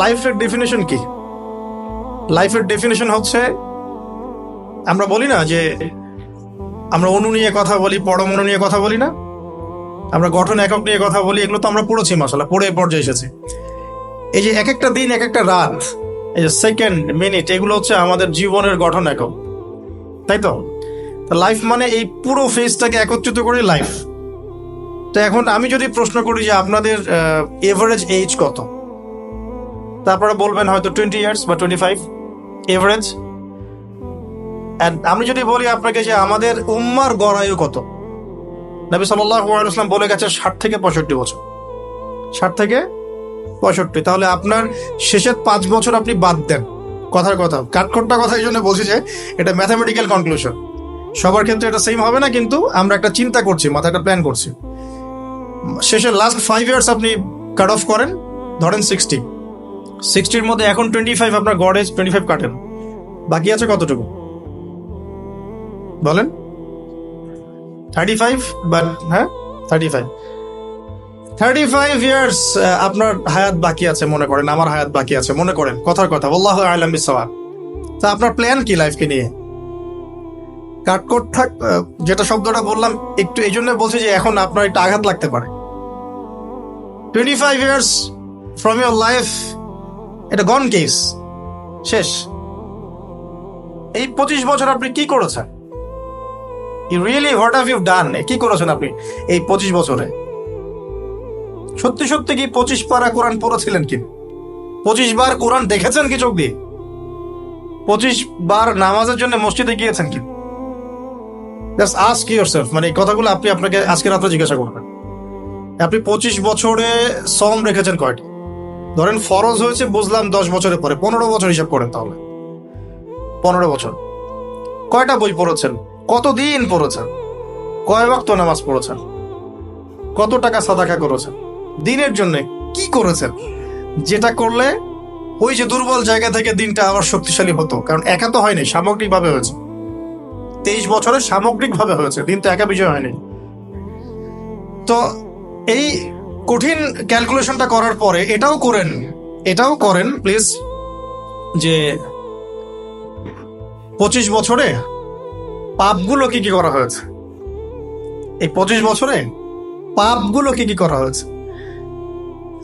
লাইফের ডেফিনেশন কি? লাইফের ডেফিনেশন হচ্ছে, আমরা বলি না যে আমরা অনু নিয়ে কথা বলি, পরমাণু নিয়ে কথা বলি না। আমরা গঠন একক নিয়ে কথা বলি, এগুলো তো আমরা পড়েছি মশলা, পড়ে পর্যায়ে এসেছি। এই যে এক একটা দিন, এক একটা রাত, এই যে সেকেন্ড মিনিট এগুলো হচ্ছে আমাদের জীবনের গঠন একক। তাই তো? লাইফ মানে এই পুরো ফেজটাকে একত্রিত করে লাইফ তো এখন আমি যদি প্রশ্ন করি যে আপনাদের এভারেজ এজ কত? তারপরে বলবেন হয়তো টোয়েন্টি ইয়ার্স বা টোয়েন্টি ফাইভ এভারেজ আমি যদি বলি আপনাকে যে আমাদের উম্মার গড়ায়ু কত? নবী সাল্লাম বলে গেছে ষাট থেকে পঁয়ষট্টি বছর। ষাট থেকে পঁয়ষট্টি। তাহলে আপনার শেষের পাঁচ বছর আপনি বাদ দেন। কথার কথা। কাঠখোট্টা কথা এই জন্য বলছি যে এটা ম্যাথামেটিক্যাল কনক্লুশন সবার ক্ষেত্রে এটা সেম হবে না, কিন্তু আমরা একটা চিন্তা করছি, মাথায় একটা প্ল্যান করছি। শেষে লাস্ট ফাইভ ইয়ার্স আপনি কাট অফ করেন, ধরেন সিক্সটি সিক্সটির মধ্যে এখন টোয়েন্টি ফাইভ আপনার গড়েজ টোয়েন্টি ফাইভ কাটেন। বাকি আছে কতটুকু? বলেন। থার্টি ফাইভ বাট হ্যাঁ? Thirty five thirty five years আপনার হায়াত বাকি আছে মনে করেন, আমার হায়াত বাকি আছে মনে করেন, কথার কথা। আল্লাহ আলম বিসওয়ার তা আপনার প্ল্যান কি লাইফকে নিয়ে? কাটকট থাক যেটা শব্দটা বললাম, একটু এই জন্য বলছি যে এখন আপনার একটা আঘাত লাগতে পারে। Twenty five years from your life এটা গন কেস। শেষ। এই পঁচিশ বছর আপনি কি করেছেন? You really what have you done কি করেছেন আপনি এই পঁচিশ বছরে? সত্যি সত্যি কি পঁচিশ পারা কোরআন পড়েছিলেন কি? পঁচিশ বার কোরআন দেখেছেন কি চোখ দিয়ে? পঁচিশ বার নামাজের জন্য মসজিদে গিয়েছেন কি? জাস্ট আস্ক ইউর সেলফ মানে এই কথাগুলো আপনি আপনাকে আজকে রাত্রে জিজ্ঞাসা করবেন। আপনি পঁচিশ বছরে সম রেখেছেন কয়টি? ধরেন ফরজ হয়েছে, বুঝলাম দশ বছরের পরে। পনেরো বছর হিসাব করেন তাহলে। পনেরো বছর। কয়টা বই পড়েছেন? কতদিন পড়েছেন? কয় বক্ত নামাজ পড়েছেন? কত টাকা সাদাকা করেছেন? দিনের জন্য কি করেছেন? যেটা করলে ওই যে দুর্বল জায়গা থেকে দিনটা আবার শক্তিশালী হতো। কারণ একা তো হয়নি, সামগ্রিকভাবে হয়েছে। তেইশ বছরে সামগ্রিকভাবে হয়েছে, দিন তো একা বিজয় হয়নি। তো এই কঠিন ক্যালকুলেশনটা করার পরে এটাও করেন এটাও করেন প্লিজ যে পঁচিশ বছরে পাপগুলো কি কি করা হয়েছে? এই পঁচিশ বছরে পাপগুলো কি কি করা হয়েছে?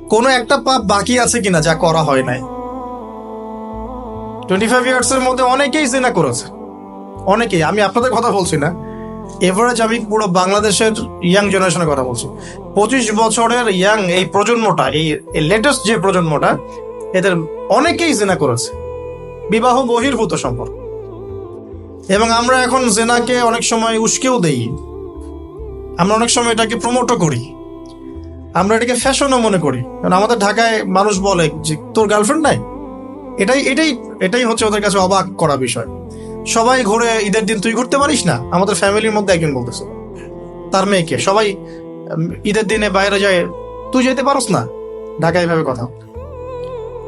কোনো একটা পাপ বাকি আছে কিনা যা করা হয় নাই। টোয়েন্টি ফাইভ ইয়ার্স এর মধ্যে অনেকেই জেনা করেছে। অনেকেই, আমি আপনাদের কথা বলছি না। এভারেজ আমি পুরো বাংলাদেশের ইয়াং জেনারেশনের কথা বলছি। পঁচিশ বছরের ইয়াং এই প্রজন্মটা, এই লেটেস্ট যে প্রজন্মটা, এদের অনেকেই জেনা করেছে। বিবাহ বহির্ভূত সম্পর্ক। এবং আমরা এখন জেনাকে অনেক সময় উস্কেও দেই। আমরা অনেক সময় এটাকে প্রমোটও করি। আমরা এটাকে ফ্যাশনও মনে করি। কারণ আমাদের ঢাকায় মানুষ বলে যে, তোর গার্লফ্রেন্ড নাই? এটাই এটাই এটাই হচ্ছে ওদের কাছে অবাক করা বিষয়। সবাই ঘুরে ঈদের দিন তুই ঘুরতে পারিস না? আমাদের ফ্যামিলির মধ্যে একজন বলতেছে। তার মেয়েকে। সবাই ঈদের দিনে বাইরে যায়, তুই যেতে পারস না? ঢাকায় এভাবে কথা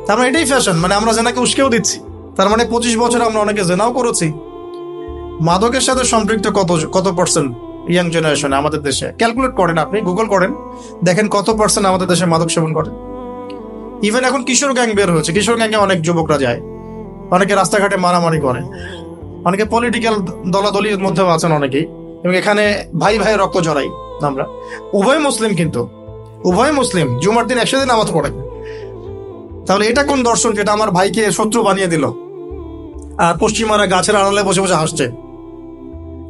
তার মানে এটাই ফ্যাশন মানে আমরা জেনাকে উস্কেও দিচ্ছি। তার মানে পঁচিশ বছর আমরা অনেকে জেনাও করেছি। মাদকের সাথে সম্পৃক্ত কত কত পার্সেন্ট ইয়াং জেনারেশনে আমাদের দেশে? ক্যালকুলেট করেন আপনি গুগল করেন। দেখেন কত পার্সেন্ট আমাদের দেশে মাদক সেবন করে। ইভেন এখন কিশোর গ্যাং বের হয়েছে। কিশোর গ্যাংয়ে অনেক যুবকরা যায়। অনেকে রাস্তাঘাটে মারামারি করে। অনেকে পলিটিক্যাল দলাদলির মধ্যেও আছেন অনেকেই, এবং এখানে ভাই ভাই রক্ত জড়াই আমরা। উভয় মুসলিম কিন্তু, উভয় মুসলিম, জুমার দিন একসাথে নামাজ পড়ে। তাহলে এটা কোন দর্শন যেটা আমার ভাইকে শত্রু বানিয়ে দিল? আর পশ্চিমারা গাছের আড়ালে বসে বসে হাসছে।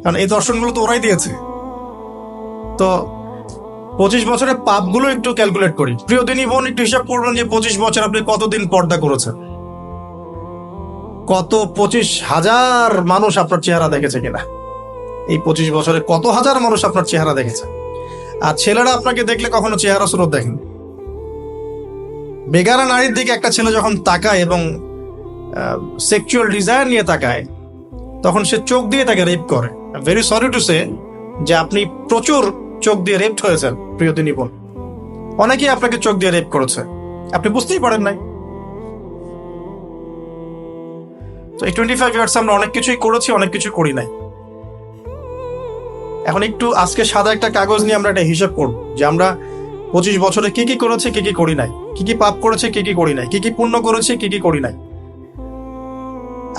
কারণ এই দর্শনগুলো তো ওরাই দিয়েছে। তো পঁচিশ বছরের পাপগুলো একটু ক্যালকুলেট করি। প্রিয় দিনী বোন, একটু হিসাব করবেন যে পঁচিশ বছর আপনি কতদিন পর্দা করেছেন? কত পঁচিশ হাজার মানুষ আপনার চেহারা দেখেছে কিনা? এই পঁচিশ বছরে কত হাজার মানুষ আপনার চেহারা দেখেছে? আর ছেলেরা আপনাকে দেখলে কখনো চেহারা স্রোত দেখেন? বেগারা নারীর দিকে একটা ছেলে যখন তাকায় এবং সেক্সুয়াল ডিজায়ার নিয়ে তাকায়, তখন সে চোখ দিয়ে তাকে রেপ করে। ভেরি সরি টু সে যে আপনি প্রচুর চোখ দিয়ে রেপ হয়েছেন প্রিয় দিনী অনেকেই আপনাকে চোখ দিয়ে রেপ করেছে। আপনি বুঝতেই পারেন নাই। তো এই টোয়েন্টি ফাইভ ইয়ার্স আমরা অনেক কিছুই করেছি, অনেক কিছু করি নাই। এখন একটু আজকে সাদা একটা কাগজ নিয়ে আমরা একটা হিসাব করব যে আমরা পঁচিশ বছরে কি কি করেছি, কি কি করি নাই। কি কি পাপ করেছে, কি কি করি নাই। কি কি পুণ্য করেছে, কি কি করি নাই।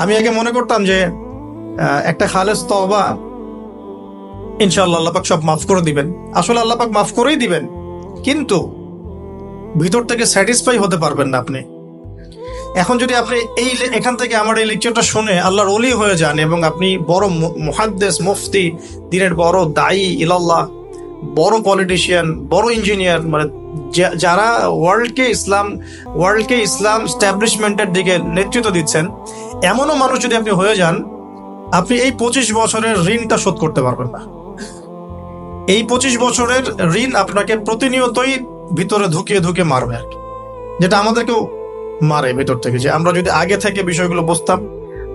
আমি আগে মনে করতাম যে একটা খালেস তবা ইনশাআল্লাহ আল্লাপাক সব মাফ করে দিবেন। আসলে আল্লাপাক মাফ করেই দিবেন। কিন্তু ভিতর থেকে স্যাটিসফাই হতে পারবেন না আপনি। এখন যদি আপনি এই এখান থেকে আমার এই লেকচারটা শুনে আল্লাহর অলি হয়ে যান এবং আপনি বড় মুহাদ্দেস, মুফতি, দিনের বড় দায়ী, ইলাল্লাহ, বড় পলিটিশিয়ান বড় ইঞ্জিনিয়ার মানে যারা ওয়ার্ল্ডকে ইসলাম ওয়ার্ল্ডকে ইসলাম স্ট্যাবলিশমেন্টের দিকে নেতৃত্ব দিচ্ছেন, এমনও মানুষ যদি আপনি হয়ে যান, আপনি এই পঁচিশ বছরের ঋণটা শোধ করতে পারবেন না। এই পঁচিশ বছরের ঋণ আপনাকে প্রতিনিয়তই ভিতরে ঢুকিয়ে ঢুকে মারবে আর কি। যেটা আমাদেরকেও মারে ভেতর থেকে যে আমরা যদি আগে থেকে বিষয়গুলো বুঝতাম,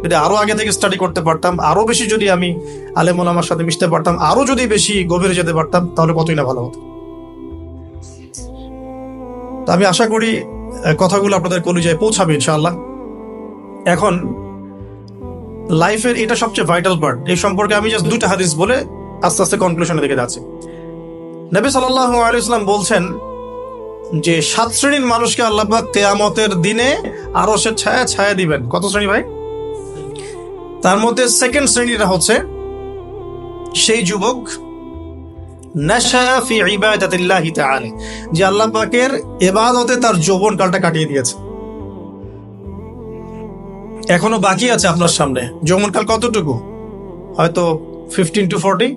যদি আরও আগে থেকে স্টাডি করতে পারতাম, আরও বেশি যদি আমি আলেমন আমার সাথে মিশতে পারতাম, আরও যদি বেশি গভীরে যেতে পারতাম, তাহলে কতই না ভালো হতো। তো আমি আশা করি কথাগুলো আপনাদের কলিজায় পৌঁছাবে ইনশাআল্লাহ। এখন লাইফের এটা সবচেয়ে ভাইটাল পার্ট এই সম্পর্কে আমি জাস্ট দুটা হাদিস বলে আস্তে আস্তে কনক্লুশনে দিকে যাচ্ছি। নবী সাল্লাহ আলাইসলাম বলছেন যে সাত শ্রেণির মানুষকে আল্লাহ পাক কেয়ামতের দিনে আরও সে ছায়া ছায়া দিবেন। কত শ্রেণি ভাই? তার মধ্যে সেকেন্ড শ্রেণীটা হচ্ছে সেই যুবক ফি ইবাদাতিল্লাহি তাআলা, যে আল্লাহ ইবাদতে তার যৌবন কালটা কাটিয়ে দিয়েছে। এখনও বাকি আছে আপনার সামনে। যৌবনকাল কতটুকু? হয়তো ফিফটিন টু ফোরটি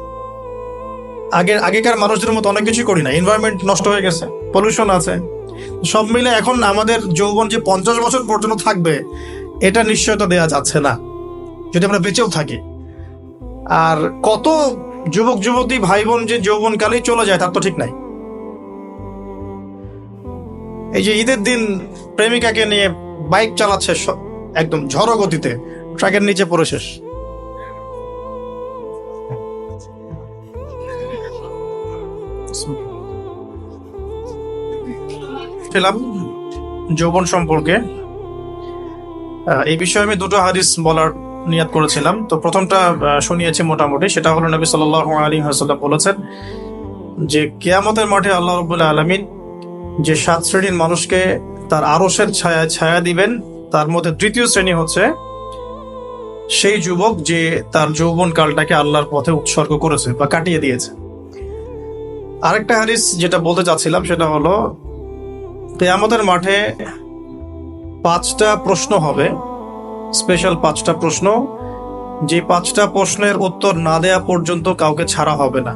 আগের আগেকার মানুষদের মতো অনেক কিছুই করি না। এনভায়রনমেন্ট নষ্ট হয়ে গেছে পলিউশন আছে। সব মিলে এখন আমাদের যৌবন যে পঞ্চাশ বছর পর্যন্ত থাকবে, এটা নিশ্চয়তা দেওয়া যাচ্ছে না। যদি আমরা বেঁচেও থাকি। আর কত যুবক যুবতী ভাই বোন যে যৌবনকালেই চলে যায়, তার তো ঠিক নাই। এই যে ঈদের দিন প্রেমিকাকে নিয়ে বাইক চালাচ্ছে একদম ঝড়ো গতিতে, ট্রাকের নিচে পড়ে শেষ। যৌবন সম্পর্কে। এই বিষয়ে আমি দুটো হাদিস বলার করেছিলাম। তো প্রথমটা শুনিয়েছি মোটামুটি। সেটা হলো নবী সাল্লাহ আলী বলেছেন যে, কেয়ামতের মাঠে আল্লাহ রবুল্লাহ আলমিন যে সাত শ্রেণির মানুষকে তার আরসের ছায়া ছায়া দিবেন, তার মধ্যে তৃতীয় শ্রেণি হচ্ছে সেই যুবক যে তার যৌবন কালটাকে আল্লাহর পথে উৎসর্গ করেছে বা কাটিয়ে দিয়েছে। আরেকটা হাদিস যেটা বলতে চাচ্ছিলাম সেটা হলো, কেয়ামতের মাঠে পাঁচটা প্রশ্ন হবে স্পেশাল পাঁচটা প্রশ্ন। যে পাঁচটা প্রশ্নের উত্তর না দেয়া পর্যন্ত কাউকে ছাড়া হবে না।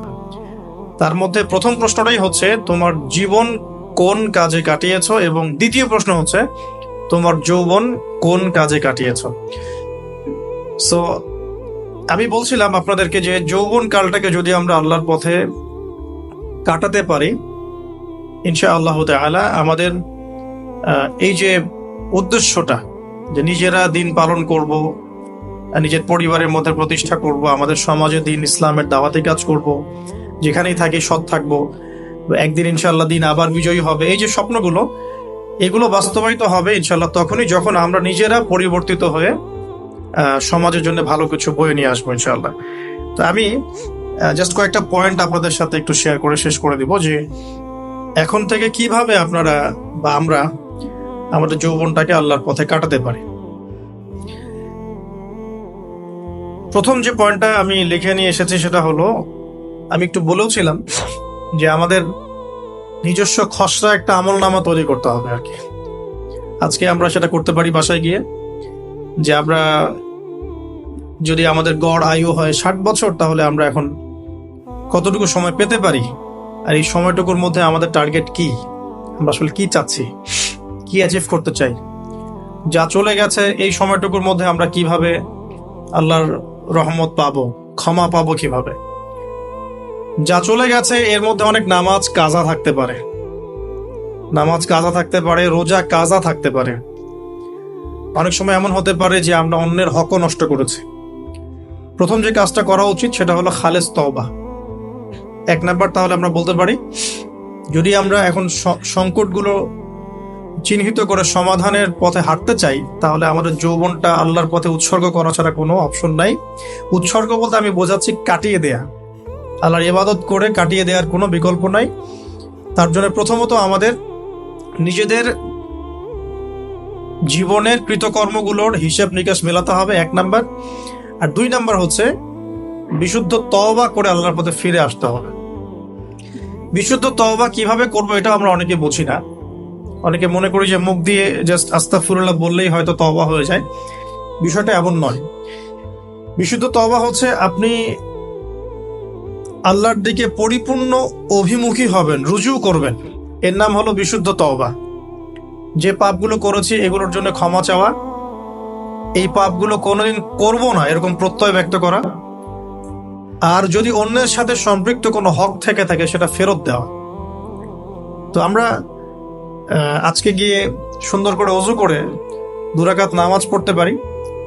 তার মধ্যে প্রথম প্রশ্নটাই হচ্ছে, তোমার জীবন কোন কাজে কাটিয়েছ? এবং দ্বিতীয় প্রশ্ন হচ্ছে, তোমার যৌবন কোন কাজে কাটিয়েছ? সো আমি বলছিলাম আপনাদেরকে যে যৌবন কালটাকে যদি আমরা আল্লাহর পথে কাটাতে পারি ইনশা আল্লাহ তাআলা আমাদের এই যে উদ্দেশ্যটা যে নিজেরা দিন পালন করব, নিজের পরিবারের মধ্যে প্রতিষ্ঠা করব, আমাদের সমাজে দিন ইসলামের দাওয়াতি কাজ করব, যেখানেই থাকি সৎ থাকব, একদিন ইনশাল্লাহ দিন আবার বিজয়ী হবে, এই যে স্বপ্নগুলো, এগুলো বাস্তবায়িত হবে ইনশাল্লাহ তখনই যখন আমরা নিজেরা পরিবর্তিত হয়ে সমাজের জন্য ভালো কিছু বয়ে নিয়ে আসব ইনশাল্লাহ তো আমি জাস্ট কয়েকটা পয়েন্ট আপনাদের সাথে একটু শেয়ার করে শেষ করে দিব যে এখন থেকে কীভাবে আপনারা বা আমরা আমাদের যৌবনটাকে আল্লাহর পথে কাটাতে পারি। প্রথম যে পয়েন্টটা আমি লিখে নিয়ে এসেছি সেটা হলো, আমি একটু বলেওছিলাম যে আমাদের নিজস্ব খসড়া একটা আমল নামা তৈরি করতে হবে আর কি। আজকে আমরা সেটা করতে পারি বাসায় গিয়ে যে আমরা যদি আমাদের গড় আয়ু হয় ষাট বছর, তাহলে আমরা এখন কতটুকু সময় পেতে পারি? আর এই সময়টুকুর মধ্যে আমাদের টার্গেট কি? আমরা আসলে কি চাচ্ছি? কি অ্যাচিভ করতে চাই? যা চলে গেছে, এই সময়টুকুর মধ্যে আমরা কীভাবে আল্লাহর রহমত পাবো, ক্ষমা পাবো কীভাবে? যা চলে গেছে, এর মধ্যে অনেক নামাজ কাজা থাকতে পারে। নামাজ কাজা থাকতে পারে, রোজা কাজা থাকতে পারে। অনেক সময় এমন হতে পারে যে আমরা অন্যের হকও নষ্ট করেছি। প্রথম যে কাজটা করা উচিত সেটা হলো খালেজ তওবা। এক নাম্বার তাহলে আমরা বলতে পারি, যদি আমরা এখন সংকটগুলো চিহ্নিত করে সমাধানের পথে হাঁটতে চাই, তাহলে আমাদের যৌবনটা আল্লাহর পথে উৎসর্গ করা ছাড়া কোনো অপশন নাই। উৎসর্গ বলতে আমি বোঝাচ্ছি কাটিয়ে দেয়া। আল্লাহর ইবাদত করে কাটিয়ে দেওয়ার কোনো বিকল্প নাই। তার জন্য প্রথমত আমাদের নিজেদের জীবনের কৃতকর্মগুলোর হিসেব নিকাশ মেলাতে হবে, এক নাম্বার। আর দুই নাম্বার হচ্ছে, বিশুদ্ধ তওবা করে আল্লাহর পথে ফিরে আসতে হবে। বিশুদ্ধ তওবা কীভাবে করব এটা আমরা অনেকে বুঝি না। অনেকে মনে করি যে মুখ দিয়ে জাস্ট আস্তাফুরুল্লাহ বললেই হয়তো তওবা হয়ে যায়। বিষয়টা এমন নয়। বিশুদ্ধ তওবা হচ্ছে আপনি আল্লাহর দিকে পরিপূর্ণ অভিমুখী হবেন, রুজু করবেন। এর নাম হলো বিশুদ্ধ তওবা। যে পাপগুলো করেছি এগুলোর জন্য ক্ষমা চাওয়া। এই পাপগুলো কোনোদিন করব না, এরকম প্রত্যয় ব্যক্ত করা। আর যদি অন্যের সাথে সম্পৃক্ত কোনো হক থেকে থাকে, সেটা ফেরত দেওয়া। তো আমরা আজকে গিয়ে সুন্দর করে অজু করে দুরাকাত নামাজ পড়তে পারি।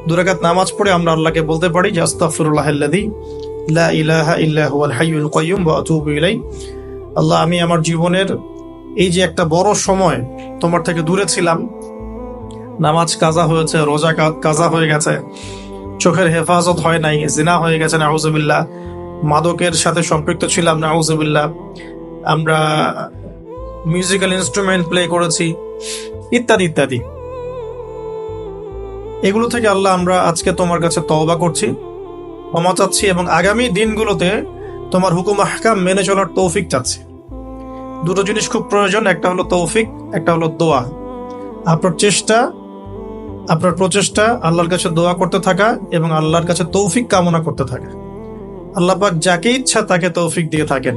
দুরাকাত নামাজ পড়ে আমরা আল্লাহকে বলতে পারি যে, আস্তাগফিরুল্লাহ আল্লাযী লা ইলাহা ইল্লা হুয়াল হাইয়ুল ওয়া আতুবু ইলাই আল্লাহ, আমি আমার জীবনের এই যে একটা বড় সময় তোমার থেকে দূরে ছিলাম। নামাজ কাজা হয়েছে, রোজা কাজা হয়ে গেছে। চোখের হেফাজত হয় নাই, জিনা হয়ে গেছে, নাউজুবিল্লাহ। মাদকের সাথে সম্পৃক্ত ছিলাম, নাউজুবিল্লাহ। আমরা মিউজিক্যাল ইনস্ট্রুমেন্ট প্লে করেছি, ইত্যাদি ইত্যাদি। এগুলো থেকে আল্লাহ আমরা আজকে তোমার কাছে তওবা করছি, ক্ষমা চাচ্ছি এবং আগামী দিনগুলোতে তোমার হুকুম, আহকাম মেনে চলার তৌফিক চাচ্ছি। দুটো জিনিস খুব প্রয়োজন, একটা হলো তৌফিক, একটা হলো দোয়া। আপনার চেষ্টা আপনার প্রচেষ্টা, আল্লাহর কাছে দোয়া করতে থাকা এবং আল্লাহর কাছে তৌফিক কামনা করতে থাকা। আল্লাহ পাক যাকে ইচ্ছা তাকে তৌফিক দিয়ে থাকেন।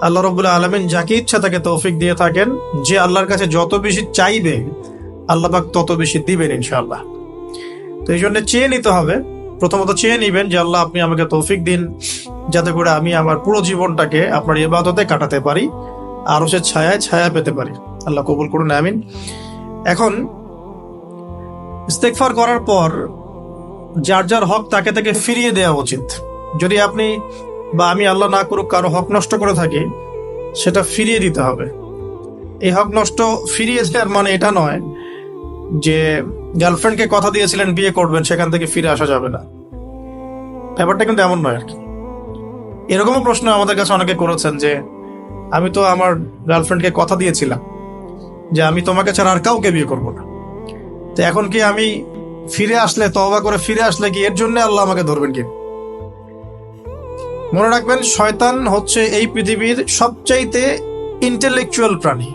আল্লাহ রবুল্লাহ আলমিন যাকে ইচ্ছা তাকে তৌফিক দিয়ে থাকেন। যে আল্লাহর কাছে যত বেশি চাইবে, আল্লাহ পাক তত বেশি দিবেন ইনশাআল্লাহ। তো এই জন্য চেয়ে নিতে হবে। প্রথমত চেয়ে নিবেন যে, আল্লাহ আপনি আমাকে তৌফিক দিন, যাতে করে আমি আমার পুরো জীবনটাকে আপনার ইবাদতে কাটাতে পারি আরও সে ছায়ায় ছায়া পেতে পারি। আল্লাহ কবুল করুন, আমিন। এখন ইস্তেকফার করার পর যার যার হক তাকে তাকে ফিরিয়ে দেওয়া উচিত। যদি আপনি বা আমি আল্লাহ না করুক কারও হক নষ্ট করে থাকি, সেটা ফিরিয়ে দিতে হবে। এই হক নষ্ট ফিরিয়ে দেওয়ার মানে এটা নয় যে গার্লফ্রেন্ডকে কথা দিয়েছিলেন, বিয়ে করবেন, সেখান থেকে ফিরে আসা যাবে না। ব্যাপারটা কিন্তু এমন নয় আর কি। এরকমও প্রশ্ন আমাদের কাছে অনেকে করেছেন যে, আমি তো আমার গার্লফ্রেন্ডকে কথা দিয়েছিলাম যে আমি তোমাকে ছাড়া আর কাউকে বিয়ে করব না। তো এখন কি আমি ফিরে আসলে তবা করে ফিরে আসলে কি এর জন্য আল্লাহ আমাকে ধরবেন কি? মনে রাখবেন, শয়তান হচ্ছে এই পৃথিবীর সবচাইতে ইন্টেলেকচুয়াল প্রাণী।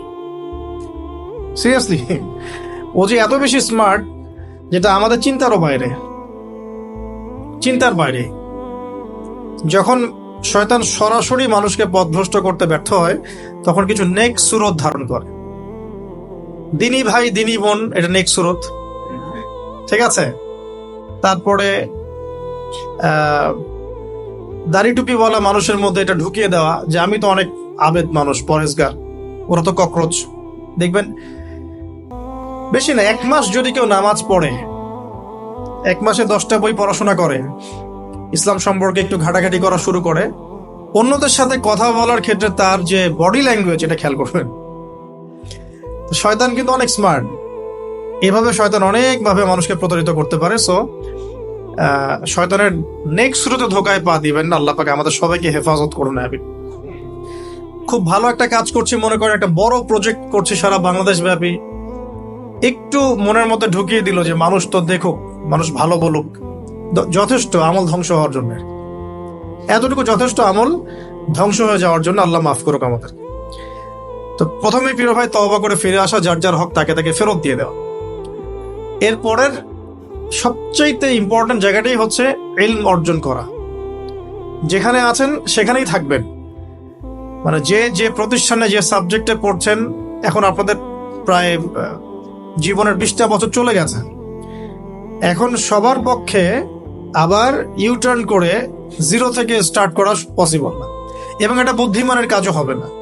সিরিয়াসলি ও যে এত বেশি স্মার্ট যেটা আমাদের চিন্তারও বাইরে। চিন্তার বাইরে। যখন শয়তান সরাসরি মানুষকে পথভ্রষ্ট করতে ব্যর্থ হয়, তখন কিছু নেক সুরত ধারণ করে। দিনী ভাই, দিনী বোন, এটা নেক সুরত। ঠিক আছে? তারপরে দাড়ি টুপি বলা মানুষের মধ্যে এটা ঢুকিয়ে দেওয়া যে আমি তো অনেক আবেদ মানুষ, পরেশগার। ওরা তো ককরোচ। দেখবেন, বেশি না, এক মাস যদি কেউ নামাজ পড়ে, এক মাসে দশটা বই পড়াশোনা করে, ইসলাম সম্পর্কে একটু ঘাটাঘাটি করা শুরু করে, অন্যদের সাথে কথা বলার ক্ষেত্রে তার যে বডি ল্যাঙ্গুয়েজ এটা খেয়াল করবেন। শয়তান কিন্তু অনেক স্মার্ট এভাবে শয়তান অনেকভাবে মানুষকে প্রতারিত করতে পারে সো শয়তানের নেক্সট শুরুতে ধোকায় পা দিবেন না, আল্লাহ পাকে আমাদের সবাইকে হেফাজত করুন আমি খুব ভালো একটা কাজ করছি, মনে করেন একটা বড় প্রজেক্ট করছি সারা বাংলাদেশ ব্যাপী একটু মনের মধ্যে ঢুকিয়ে দিল যে মানুষ তো দেখুক, মানুষ ভালো বলুক যথেষ্ট আমল ধ্বংস হওয়ার জন্য। এতটুকু যথেষ্ট আমল ধ্বংস হয়ে যাওয়ার জন্য আল্লাহ মাফ করুক আমাদের তো প্রথমে প্রিয় ভাই তওবা করে ফিরে আসা, যার যার হক তাকে তাকে ফেরত দিয়ে দেওয়া এরপরের সবচাইতে ইম্পর্টেন্ট জায়গাটাই হচ্ছে ইলম অর্জন করা। যেখানে আছেন, সেখানেই থাকবেন। মানে যে যে প্রতিষ্ঠানে, যে সাবজেক্টে পড়ছেন, এখন আপনাদের প্রায় জীবনের বিশটা বছর চলে গেছে। এখন সবার পক্ষে আবার ইউটার্ন করে জিরো থেকে স্টার্ট করা পসিবল না। এবং এটা বুদ্ধিমানের কাজও হবে না।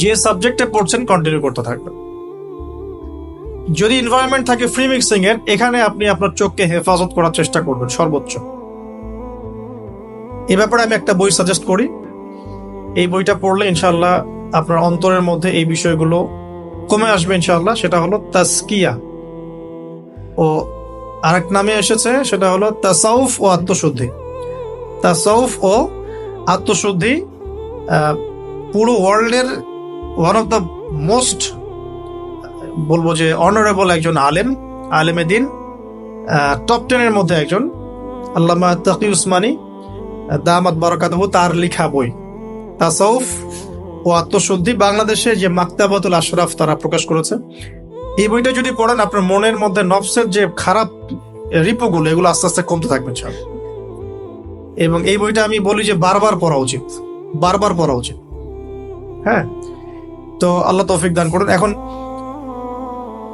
যে সাবজেক্টে পড়ছেন কন্টিনিউ করতে থাকবেন। যদি এনভায়রনমেন্ট থাকে ফ্রি মিক্সিং এর, এখানে আপনি আপনার চোখকে হেফাজত করার চেষ্টা করবেন, সর্বোচ্চ। এ ব্যাপারে আমি একটা বই সাজেস্ট করি। এই বইটা পড়লে ইনশাল্লাহ আপনার অন্তরের মধ্যে এই বিষয়গুলো কমে আসবে ইনশাল্লাহ সেটা হলো তাস্কিয়া ও আরেক নামে এসেছে, সেটা হলো তাসাউফ ও আত্মশুদ্ধি। তাসাউফ ও আত্মশুদ্ধি পুরো ওয়ার্ল্ডের ওয়ান অফ দ্য মোস্ট বলব যে অনারেবল একজন আলেম, আলেমে দিন টপ টেনের মধ্যে একজন, আল্লামা তাকি উসমানী দামাত বরকাতহু, তার লেখা বই। তাসাউফ ও আত্মশুদ্ধি বাংলাদেশে যে মাক্তাবাতুল আশরাফ তারা প্রকাশ করেছে। এই বইটা যদি পড়েন, আপনার মনের মধ্যে নফসের যে খারাপ রিপোগুলো, এগুলো আস্তে আস্তে কমতে থাকবে সব এবং এই বইটা আমি বলি যে বারবার পড়া উচিত। বারবার পড়া উচিত। হ্যাঁ? তো আল্লাহ তৌফিক দান করুন। এখন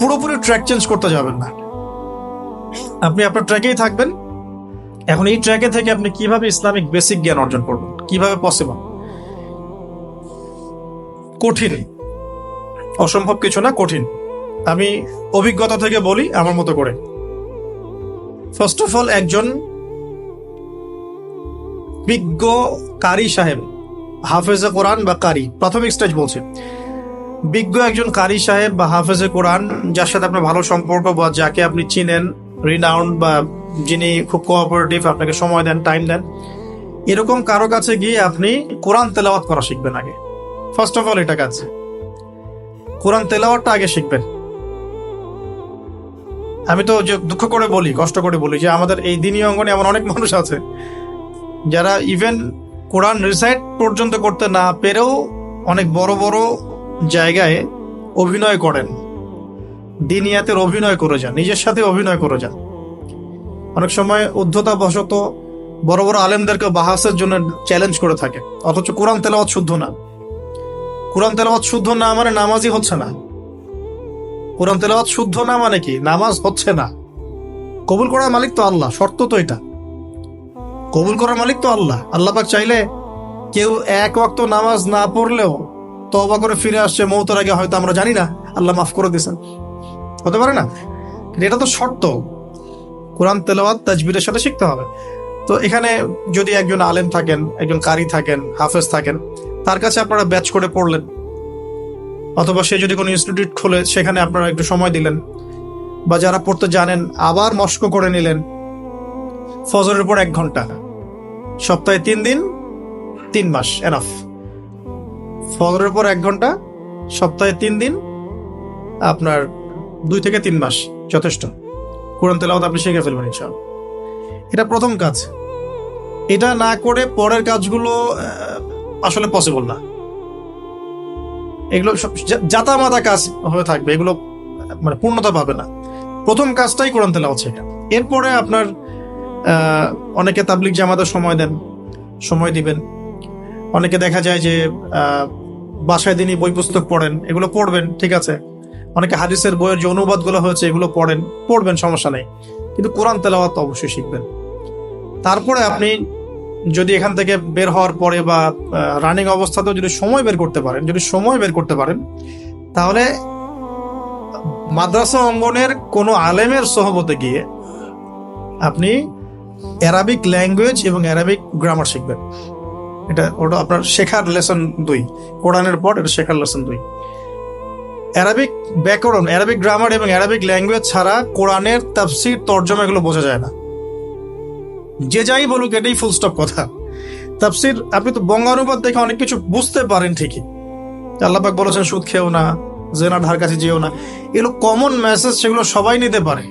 পুরোপুরি ট্র্যাক চেঞ্জ করতে যাবেন না। আপনি আপনার ট্র্যাকেই থাকবেন। এখন এই ট্র্যাকে থেকে আপনি কীভাবে ইসলামিক বেসিক জ্ঞান অর্জন করবেন? কীভাবে পসিবল কঠিন। অসম্ভব কিছু না, কঠিন। আমি অভিজ্ঞতা থেকে বলি, আমার মতো করে। ফার্স্ট অফ অল একজন বিজ্ঞ কারি সাহেব, হাফেজে কোরআন বা কারি, প্রাথমিক স্টেজ বলছি। বিজ্ঞ একজন কারি সাহেব বা হাফেজে কোরআন, যার সাথে আপনার ভালো সম্পর্ক বা যাকে আপনি চিনেন রিনাউন্ড বা যিনি খুব কোঅপারেটিভ আপনাকে সময় দেন টাইম দেন, এরকম কারও কাছে গিয়ে আপনি কোরআন তেলাওয়াত করা শিখবেন আগে। ফার্স্ট অফ অল এটা কাজ কোরআন তেলাওয়াতটা আগে শিখবেন। আমি তো যে দুঃখ করে বলি, কষ্ট করে বলি যে আমাদের এই দিনী অঙ্গনে এমন অনেক মানুষ আছে, যারা ইভেন কোরআন রিসাইট পর্যন্ত করতে না পেরেও অনেক বড় বড় জায়গায় অভিনয় করেন। দিনিয়াতের অভিনয় করে যান, নিজের সাথে অভিনয় করে যান। অনেক সময় উদ্ধতা বশত বড় বড় আলেমদেরকে বাহাসের জন্য চ্যালেঞ্জ করে থাকে। অথচ কোরআন তেলাওয়াত শুদ্ধ না। কোরআন তেলাওয়াত শুদ্ধ না মানে নামাজই হচ্ছে না। কোরআন তেলাওয়াত শুদ্ধ না মানে কি? নামাজ হচ্ছে না। কবুল করার মালিক তো আল্লাহ, শর্ত তো এটা। কবুল করার মালিক তো আল্লাহ। আল্লাহ পাক চাইলে কেউ এক ওয়াক্ত নামাজ না পড়লেও তবা করে ফিরে আসছে, মৌতের আগে হয়তো আমরা জানি না। আল্লাহ মাফ করে দিয়েছেন। হতে পারে না? এটা তো শর্ত। কোরআন, তেলাওয়াত, তাজবিরের সাথে শিখতে হবে। তো এখানে যদি একজন আলেম থাকেন, একজন কারি থাকেন, হাফেজ থাকেন, তার কাছে আপনারা ব্যাচ করে পড়লেন, অথবা সে যদি কোনো ইনস্টিটিউট খোলে, সেখানে আপনারা একটু সময় দিলেন, বা যারা পড়তে জানেন, আবার মস্ক করে নিলেন, ফজরের পর এক ঘণ্টা, সপ্তাহে তিন দিন, তিন মাস এনাফ ফজরের পর এক ঘণ্টা, সপ্তাহে তিন দিন, আপনার দুই থেকে তিন মাস, যথেষ্ট। কোরআন তেলাওয়াত আপনি শিখে ফেলবেন ইনশাআল্লাহ। এটা প্রথম কাজ। এটা না করে পরের কাজগুলো আসলে পসিবল না। এগুলো সব যা- জাতামাতা কাজ হয়ে থাকবে, এগুলো মানে পূর্ণতা পাবে না। প্রথম কাজটাই কোরআন তেলাওয়াত শেখা। এরপরে আপনার অনেকে তাবলিক জামাতের সময় দেন, সময় দিবেন। অনেকে দেখা যায় যে বাসায় দিনই বই পুস্তক পড়েন, এগুলো পড়বেন, ঠিক আছে? অনেকে হাদিসের বইয়ের যে অনুবাদগুলো হয়েছে, এগুলো পড়েন, পড়বেন, সমস্যা নেই। কিন্তু কোরআন তেলাওয়াত অবশ্যই শিখবেন। তারপরে আপনি যদি এখান থেকে বের হওয়ার পরে বা রানিং অবস্থাতেও যদি সময় বের করতে পারেন, যদি সময় বের করতে পারেন, তাহলে মাদ্রাসা অঙ্গনের কোনো আলেমের সহবতে গিয়ে আপনি অ্যারাবিক ল্যাঙ্গুয়েজ এবং অ্যারাবিক গ্রামার শিখবেন। এটা ওটা আপনার শেখার লেসন দুই। কোরআনের পর এটা শেখার লেসন দুই। অ্যারাবিক ব্যাকরণ, অ্যারাবিক গ্রামার এবং অ্যারাবিক ল্যাঙ্গুয়েজ ছাড়া কোরআনের তাফসির, তর্জমা এগুলো বোঝা যায় না। যে যাই বলুক, এটাই ফুল স্টপ কথা। তাফসির, আপনি তো বঙ্গানুবাদ দেখে অনেক কিছু বুঝতে পারেন ঠিকই। আল্লাপাক বলেছেন, সুদ খেও না জেনা ধার কাছে যেও না। এগুলো কমন মেসেজ সেগুলো সবাই নিতে পারে।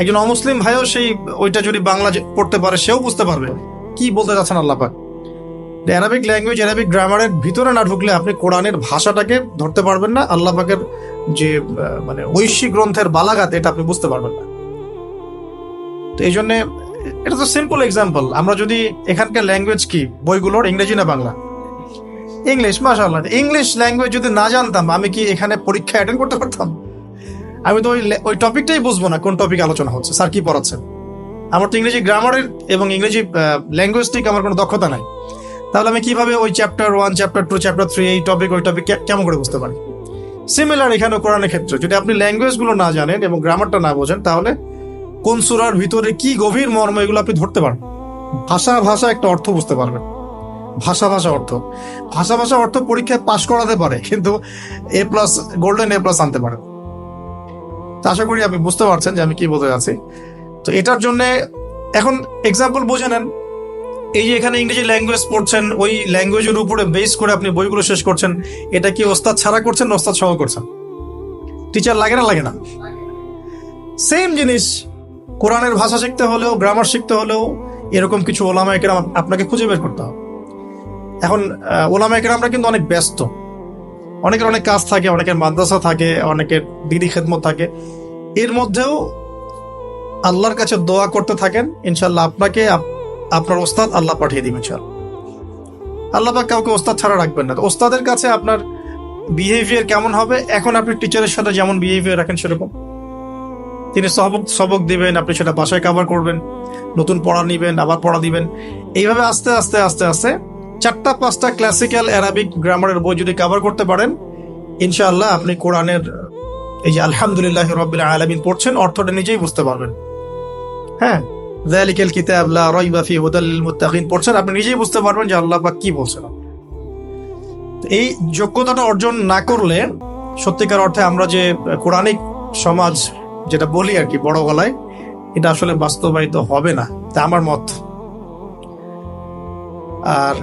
একজন অমুসলিম ভাইও সেই, ওইটা যদি বাংলা পড়তে পারে, সেও বুঝতে পারবে। কি বলতে চাচ্ছেন আল্লাপাক অ্যারাবিক ল্যাঙ্গুয়েজ অ্যারাবিক গ্রামারের ভিতরে না ঢুকলে আপনি কোরআনের ভাষাটাকে ধরতে পারবেন না, আল্লাহ পাকের যে মানে ঐশী গ্রন্থের বালাগাত এটা আপনি বুঝতে পারবেন না। তো এই জন্যে, এটা তো সিম্পল এক্সাম্পল আমরা যদি এখানকার ল্যাঙ্গুয়েজ কি? বইগুলোর, ইংরেজি না বাংলা? ইংলিশ মাশাআল্লাহ। ইংলিশ ল্যাঙ্গুয়েজ যদি না জানতাম, আমি কি এখানে পরীক্ষা অ্যাটেন্ড করতে পারতাম? আমি তো ওই ওই টপিকটাই বুঝব না, কোন টপিক আলোচনা হচ্ছে, স্যার কি পড়াচ্ছেন? আমার তো ইংরেজি গ্রামারের এবং ইংরেজি ল্যাঙ্গুয়েজটিক আমার কোনো দক্ষতা নাই। তাহলে আমি কীভাবে ওই chapter one chapter two chapter three এই টপিক ওই টপিক কেমন করে বুঝতে পারি? সিমিলার এখানে কোরআনের ক্ষেত্রে, যদি আপনি ল্যাঙ্গুয়েজগুলো না জানেন এবং গ্রামারটা না বোঝেন, তাহলে কোন সুরার ভিতরে কি গভীর মর্ম এগুলো আপনি ধরতে পারেন ভাষা ভাষা একটা অর্থ বুঝতে পারবেন। ভাষা ভাষা অর্থ। ভাষা ভাষা অর্থ পরীক্ষায় পাশ করাতে পারে, কিন্তু A plus golden A plus আনতে পারে আশা করি আপনি বুঝতে পারছেন যে আমি কি বলতে যাচ্ছি। তো এটার জন্য এখন এক্সাম্পল বুঝে নেন। এই যে এখানে ইংরেজি ল্যাঙ্গুয়েজ পড়ছেন, ওই ল্যাঙ্গুয়েজের উপরে বেস করে আপনি বইগুলো শেষ করছেন, এটা কি ওস্তাদ ছাড়া করছেন ওস্তাদ সহ করছেন? টিচার লাগে না লাগে না? সেম জিনিস, কোরআনের ভাষা শিখতে হলেও গ্রামার শিখতে হলেও, এরকম কিছু ওলামা একরাম আপনাকে খুঁজে বের করতে হবে। এখন ওলামা একরামরা কিন্তু অনেক ব্যস্ত। অনেকের অনেক কাজ থাকে, অনেকের মাদ্রাসা থাকে, অনেকের দিদি খেদমত থাকে। এর মধ্যেও আল্লাহর কাছে দোয়া করতে থাকেন ইনশাল্লাহ আপনাকে আপ- আপনার ওস্তাদ আল্লাহ পাঠিয়ে দিবেন ইনশাল্লাহ আল্লাহ পাক কাউকে ওস্তাদ ছাড়া রাখবেন না। ওস্তাদের কাছে আপনার বিহেভিয়ার কেমন হবে? এখন আপনি টিচারের সাথে যেমন বিহেভিয়ার রাখেন সেরকম। তিনি সবক সবক দিবেন, আপনি সেটা বাসায় কভার করবেন, নতুন পড়া নিবেন, আবার পড়া দিবেন। এইভাবে আস্তে আস্তে আস্তে আস্তে চারটা, পাঁচটা ক্লাসিক্যাল অ্যারাবিক গ্রামারের বই যদি কভার করতে পারেন, ইনশাআল্লাহ আপনি কোরআনের, এই যে আলহামদুলিল্লাহ রবিল আলমিন পড়ছেন, অর্থটা নিজেই বুঝতে পারবেন। হ্যাঁ? যালিকাল কিতাব লা রাইবা ফি হুদাল মুত্তাকিন পড়ছেন? আপনি নিজেই বুঝতে পারবেন যে আল্লাহ পাক কি বলছেন। এই যোগ্যতাটা অর্জন না করলে, সত্যিকার অর্থে আমরা যে কোরআনিক সমাজ যেটা বলি আর কি বড় গলায়, এটা আসলে বাস্তবায়িত হবে না। তা আমার মত। আর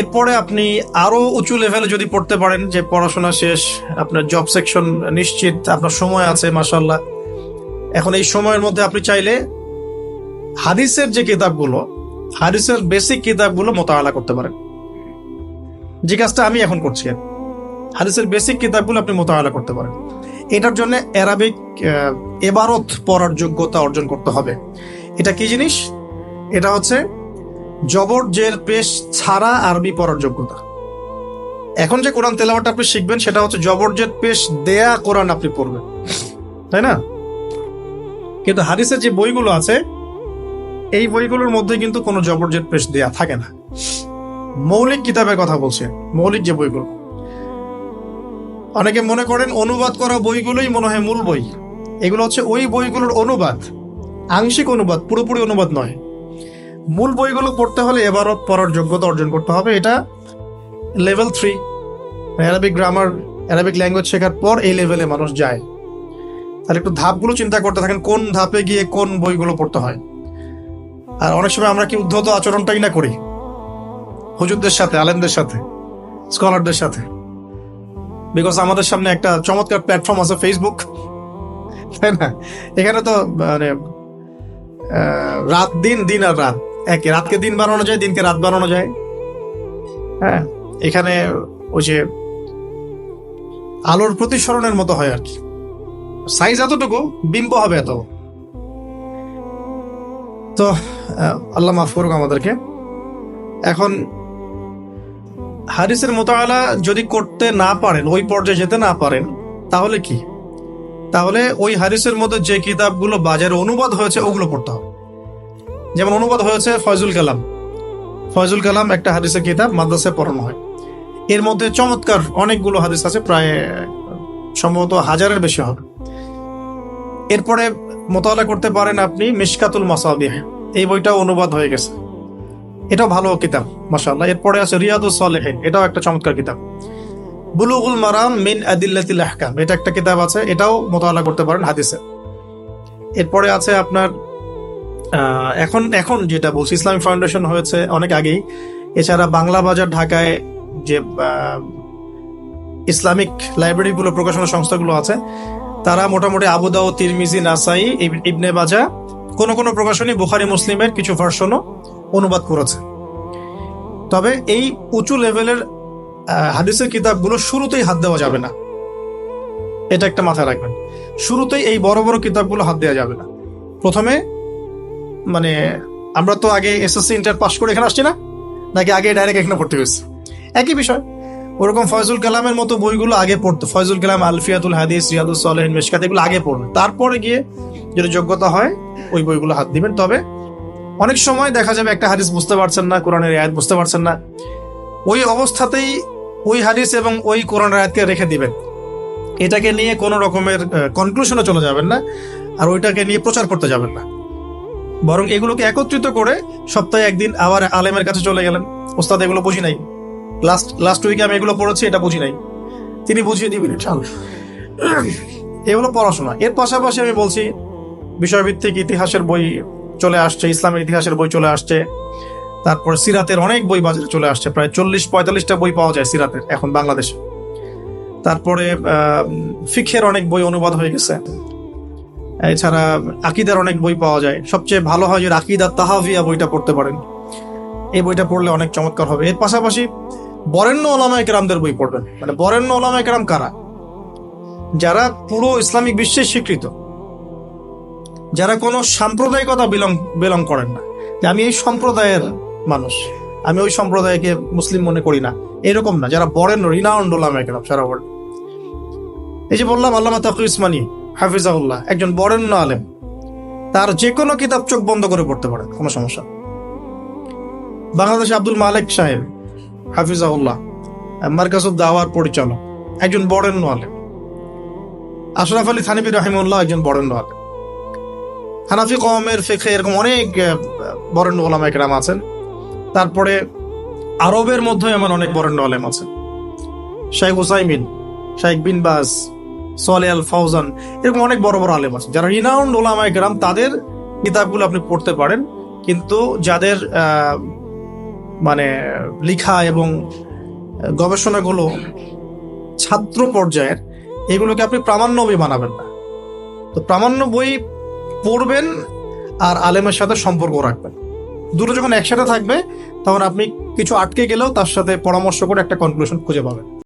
এরপরে আপনি আরও উঁচু লেভেলে যদি পড়তে পারেন, যে পড়াশোনা শেষ, আপনার জব সেকশন নিশ্চিত, আপনার সময় আছে মাসাল্লাহ এখন এই সময়ের মধ্যে আপনি চাইলে হাদিসের যে কিতাবগুলো, হাদিসের বেসিক কিতাবগুলো মোতাবেলা করতে পারেন। যে কাজটা আমি এখন করছি হাদিসের বেসিক কিতাবগুলো আপনি মোতাবেলা করতে পারেন। এটার জন্য অ্যারাবিক এবারত পড়ার যোগ্যতা অর্জন করতে হবে। এটা কি জিনিস? এটা হচ্ছে জবর জের পেশ ছাড়া আরবি পড়ার যোগ্যতা। এখন যে কোরআন তেলাওয়াটা আপনি শিখবেন, সেটা হচ্ছে জবর জের পেশ দেয়া কোরআন আপনি পড়বেন। তাই না? কিন্তু হাদিসের যে বইগুলো আছে এই বইগুলোর মধ্যে কিন্তু কোনো জবর জের পেশ দেয়া থাকে না। মৌলিক কিতাবের কথা বলছে, মৌলিক যে বইগুলো। অনেকে মনে করেন অনুবাদ করা বইগুলোই মনে হয় মূল বই। এগুলো হচ্ছে ওই বইগুলোর অনুবাদ। আংশিক অনুবাদ, পুরোপুরি অনুবাদ নয়। মূল বইগুলো পড়তে হলে এবারও পড়ার যোগ্যতা অর্জন করতে হবে। এটা level three. Arabic grammar, Arabic language শেখার পর এই লেভেলে মানুষ যায়। তাহলে একটু ধাপগুলো চিন্তা করতে থাকেন, কোন ধাপে গিয়ে কোন বইগুলো পড়তে হয়। আর অনেক সময় আমরা কি উদ্ধত আচরণটাই না করি। হুজুরদের সাথে, আলেমদের সাথে, স্কলারদের সাথে। বিকজ আমাদের সামনে একটা চমৎকার প্ল্যাটফর্ম আছে ফেসবুক তাই না? এখানে তো মানে রাত দিন দিন আর রাত। একে রাতকে দিন বানানো যায়, দিনকে রাত বানানো যায়। হ্যাঁ? এখানে ওই যে, আলোর প্রতিসরণের মতো হয় আর কি। সাইজ এতটুকু, বিম্ব হবে এত। তো আল্লাহ মাফ করুক আমাদেরকে। এখন হারিসের মোতাবেলা যদি করতে না পারেন, ওই পর্যায়ে যেতে না পারেন, তাহলে কি? তাহলে ওই হারিসের মধ্যে যে কিতাবগুলো বাজারে অনুবাদ হয়েছে, ওগুলো পড়তে হবে। যেমন অনুবাদ হয়েছে ফয়জুল কালাম। ফয়জুল কালাম একটা হাদিসের কিতাব, মাদ্রাসায় পড়ানো হয়। এর মধ্যে চমৎকার অনেকগুলো হাদিস আছে, প্রায়, সম্ভবত হাজারের বেশি হবে। এরপরে মোতালা করতে পারেন আপনি মিশকাতুল মাসাবিহ। এই বইটাও অনুবাদ হয়ে গেছে। এটাও ভালো কিতাব মাসাল্লাহ এরপরে আছে রিয়াদুস সালেহিন, এটাও একটা চমৎকার কিতাব। বুলুগুল মারাম মিন আদিল্লাতিল আহকাম, এটা একটা কিতাব আছে, এটাও মোতালা করতে পারেন হাদিসে। এরপরে আছে আপনার এখন এখন যেটা বলছি, ইসলামিক ফাউন্ডেশন হয়েছে অনেক আগেই। এছাড়া বাংলা বাজার ঢাকায় যে ইসলামিক লাইব্রেরিগুলো, প্রকাশনা সংস্থাগুলো আছে, তারা মোটামুটি আবুদাও তিরমিজি, নাসাই, ইব- ইবনে বাজা কোন কোন প্রকাশনী বুখারি মুসলিমের কিছু ভার্সনও অনুবাদ করেছে। তবে এই উঁচু লেভেলের হাদিসের কিতাবগুলো শুরুতেই হাত দেওয়া যাবে না। এটা একটা মাথায় রাখবেন। শুরুতেই এই বড় বড় কিতাবগুলো হাত দেওয়া যাবে না। প্রথমে মানে আমরা তো আগে এসএসসি ইন্টার পাস করে এখানে আসছি না? নাকি আগে ডাইরেক্ট এখানে পড়তে হয়েছে? একই বিষয়। ওরকম ফয়জুল কালামের মতো বইগুলো আগে পড়তো। ফয়জুল কালাম, আলফিয়াতুল হাদিস রিয়াদুল সালেহিন, মেশকাত, এগুলো আগে পড়বেন তারপরে গিয়ে যদি যোগ্যতা হয়, ওই বইগুলো হাত দিবেন। তবে অনেক সময় দেখা যাবে একটা হাদিস বুঝতে পারছেন না, কোরআনের আয়াত বুঝতে পারছেন না। ওই অবস্থাতেই ওই হাদিস এবং ওই কোরআনের আয়াতকে রেখে দিবেন। এটাকে নিয়ে কোনো রকমের কনক্লুশনে চলে যাবেন না আর ওইটাকে নিয়ে প্রচার করতে যাবেন না। বরং এগুলোকে একত্রিত করে সপ্তাহে একদিন আবার আলেমের কাছে চলে গেলেন। ওস্তাদ, এগুলো বুঝি নাই। লাস্ট লাস্ট উইকে আমি এগুলো পড়েছি, এটা বুঝি নাই। তিনি বুঝিয়ে দিবেন। এগুলো পড়াশোনা। এর পাশাপাশি আমি বলছি বিষয়ভিত্তিক ইতিহাসের বই চলে আসছে, ইসলামের ইতিহাসের বই চলে আসছে। তারপর সিরাতের অনেক বই বাজারে চলে আসছে, প্রায় চল্লিশ, পঁয়তাল্লিশটা বই পাওয়া যায় সিরাতের এখন বাংলাদেশে। তারপরে ফিখের অনেক বই অনুবাদ হয়ে গেছে। এছাড়া আকিদার অনেক বই পাওয়া যায়। সবচেয়ে ভালো হয় যে আকিদা তাহাভিয়া বইটা পড়তে পারেন। এই বইটা পড়লে অনেক চমৎকার হবে। এর পাশাপাশি বরেণ্য ওলামা একরামদের বই পড়বেন। মানে বরেণ্য ওলামা একরাম কারা? যারা পুরো ইসলামিক বিশ্বে স্বীকৃত। যারা কোনো সাম্প্রদায়িকতা বিলং বিলং করেন না। যে আমি এই সম্প্রদায়ের মানুষ, আমি ওই সম্প্রদায়কে মুসলিম মনে করি না। এরকম না, যারা বরেন রিনাউন্ড ওলামা সারা ওয়ার্ল্ড এই যে বললাম, আল্লামা তাকু ইসমানি হাফিজাউল্লাহ একজন বরেণ্য আলেম। তার যে কোনো কিতাব চোখ বন্ধ করে পড়তে পারে কোনো সমস্যা। বাংলাদেশে আব্দুল মালিক সাহেব হাফিজাউল্লাহ মার্কাজুদ দাওয়ার পরিচালক, একজন বরেণ্য আলেম। আশরাফ আলী থানিবি রাহিমুল্লাহ একজন বরেণ্য আলেম। হানাফি কওমের ফেখে এরকম অনেক বরেণ্য ওলামা একরাম আছেন। তারপরে আরবের মধ্যে এমন অনেক বরেণ্য আলেম আছেন। শাইখ হুসাইমিন শাইখ বিন বাস, সোয়ালে আল ফাউজান, এরকম অনেক বড় বড় আলেম আছে যারা রিনাউন্ড ওলামা একরাম, তাদের কিতাবগুলো আপনি পড়তে পারেন। কিন্তু যাদের মানে লিখা এবং গবেষণাগুলো ছাত্র পর্যায়ের, এগুলোকে আপনি প্রামাণ্য বই বানাবেন না। তো প্রামাণ্য বই পড়বেন আর আলেমের সাথে সম্পর্ক রাখবেন। দুটো যখন একসাথে থাকবে, তখন আপনি কিছু আটকে গেলেও তার সাথে পরামর্শ করে একটা কনক্লুশন খুঁজে পাবেন।